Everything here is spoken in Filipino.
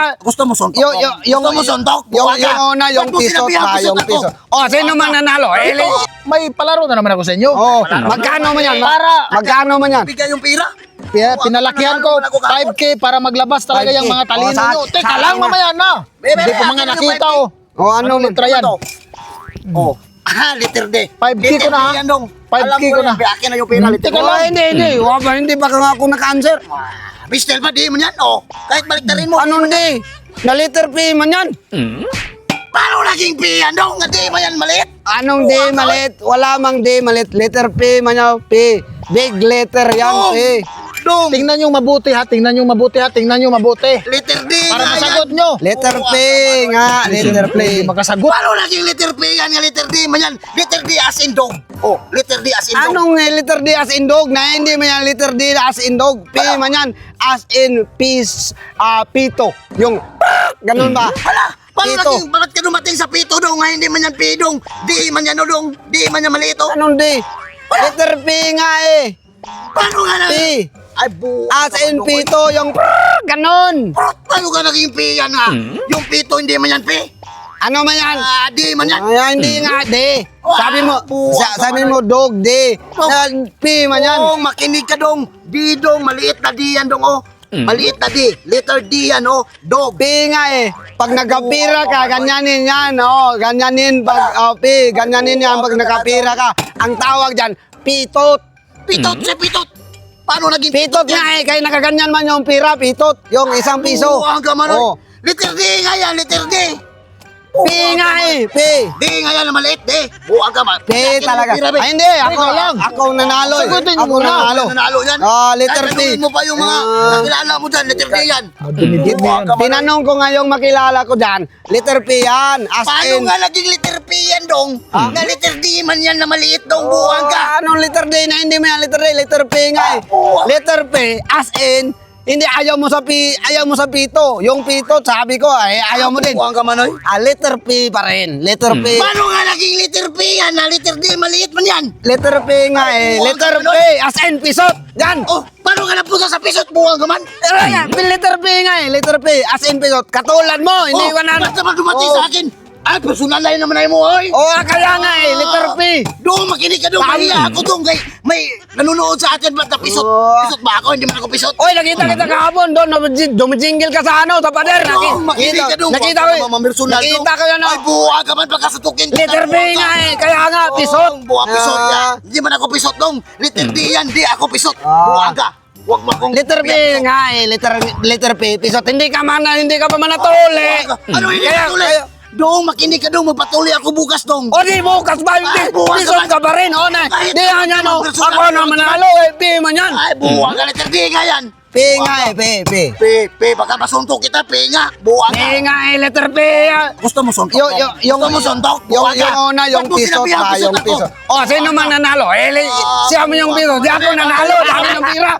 ah, Gusto mo suntok? yung, yung, yung, Gusto mo suntok? yung, Buwaga. yung una, yung mo sinabihan ba, yung ako? pisot. Oh, sino man nanalo? Eh, Ito, may palaro na naman ako sa inyo. oh, magkano man yan? Para, Magkano man yan? Bigay yung pira? Kaya pinalakihan ko 5K para maglabas talaga 5K. yung mga talino Oh, nyo. Teka lang, mamaya na. Hindi ko mga na yung nakita 5K. oh. Oh, ano man? Litra yan. Ito. Oh. Ah, liter D. 5K Liter ko na, ha? yan dong. 5K Alam ko na. yan, Akin na yung pira, liter Teka D. Oh, hindi, hindi. Hindi ba nga ako naka-answer? Mistel ba, di mo yan, oh. Kahit baliktarin mo. Ano hindi? Na letter P man yan. Paano naging P yan dong? Nga di mo yan maliit? Anong D malit? Wala mang D malit. Letter P man yan. P. Big letter yan. P. Dong. Tingnan nyo mabuti ha, tingnan nyo mabuti ha, tingnan nyo mabuti. Liter D Para nga masagot yan. nyo. Letter P nga. Letter P. Hindi makasagot. Paano naging letter P yan? Nga letter D man yan. Letter D as in dog. Oh, letter D as in dog. Anong eh, letter D as in dog? Na hindi man yan letter D as in dog. P man yan. As in peace, ah, pito. Yung, ganun ba? Hala, paano Pito. naging, bakit ka dumating sa pito dong? Nga hindi man yan P dong. Di man yan dong. Di man yan maliit oh. Anong D? Letter P nga eh. Paano nga na? P. Ay, bu... As in pito. Yung, ganun. Paano ka naging P yan nga? Yung pito hindi man yan P. Ano man yan? Ah, di man yan. Ay, hindi nga, D. Sabi mo, sa, sabi mo, dog, D. Na, P man yan. Oo, makinig ka dong. D dong, maliit na D yan dong oh. Maliit na D. Letter D yan oh. Dog. P nga eh. Pag nagkapira ka, ganyanin yan, oh. Ganyanin pag, oh, P. Ganyanin yan pag nagkapira ka. Ang tawag dyan, pitot. Pitot si pitot. Paano naging Pitot nga eh. Kaya nakaganyan man yung pira, pitot. Yung isang piso. Oo, ang gamano. Oh. Letter D nga yan, letter D. P nga eh, P. D nga yan na maliit, D. Buwag ka man. P talaga. Ay, hindi. Ako, ako ang nanalo eh. Sagutin niyo Ako muna. nanalo. Nanalo yan. Ah, letter P. tanungin mo pa yung mga Ah. nakilala mo dyan, letter D yan. Madumidumi yan. Tinanong ko nga yung makilala ko dyan, letter P yan. As Paano in, nga naging letter P yan dong? Nga letter D man yan na maliit dong buwag ka. Oh, anong letter D na hindi mo yan letter D? Letter P nga eh. Oh. Letter P, as in, hindi ayaw mo sa P, ayaw mo sa pito. Yung pito, sabi ko, ay ayaw mo din. Buwag ka man oy. Ah, letter P pa rin. Letter P. Paano nga naging letter P yan na letter D maliit man yan? Letter P nga eh. Buwang Letter ka, P, as in, pisot. Yan. Oh, paano nga napunta sa pisot buwag ka man? Pero yan, letter P nga eh. Letter P, as in, pisot. Katulad mo, hindi oh, ko na... ba't naman dumating Oh. sa akin? Ay, personal line naman ay mo, oy. Oh, kaya nga eh, letter P. Doon, makinig ka doon. Mahiya ako doon. Kay, may nanonood sa atin ba't na pisot? Oh. Pisot ba ako? Hindi man ako pisot. Oy, nakita kita kahapon doon, dumijing- dumijingle ka sa ano, sa pader. Naki, Oh, makinig ka doon. nakita ko, nakita ko yan. Ay, oh. buwag ka man pagkasutukin. kita, Letter B ka. nga eh, kaya nga, pisot. Buwag pisot Ah. yan. Hindi man ako pisot dong. Letter D yan, di ako pisot. Ah. Buwag ka. Huwag mo akong... Letter P nga eh, letter, letter P, pisot. Hindi ka man, hindi ka pa manatuli. Ano hindi Kaya- Doon, makinig ka doon. Magpatuloy ako bukas dong. O di bukas ba, hindi, pisot ka pa rin, o na. Di yan yan, o. Ako na manalo eh, P man yan. Ay, buwag ka. Letter D nga yan. P nga eh, P, P. P, P, baka masuntok kita, P nga. Buwag P ka. nga eh, letter P. ah. Gusto mo suntok? Yung, yung, yung, Gusto mo suntok? yung, yung una, yung sinabihan ba, yung ako? pisot. O, sino man nanalo? Eh, li- siya mo yung pisot. Di ako nanalo, dami ng pira.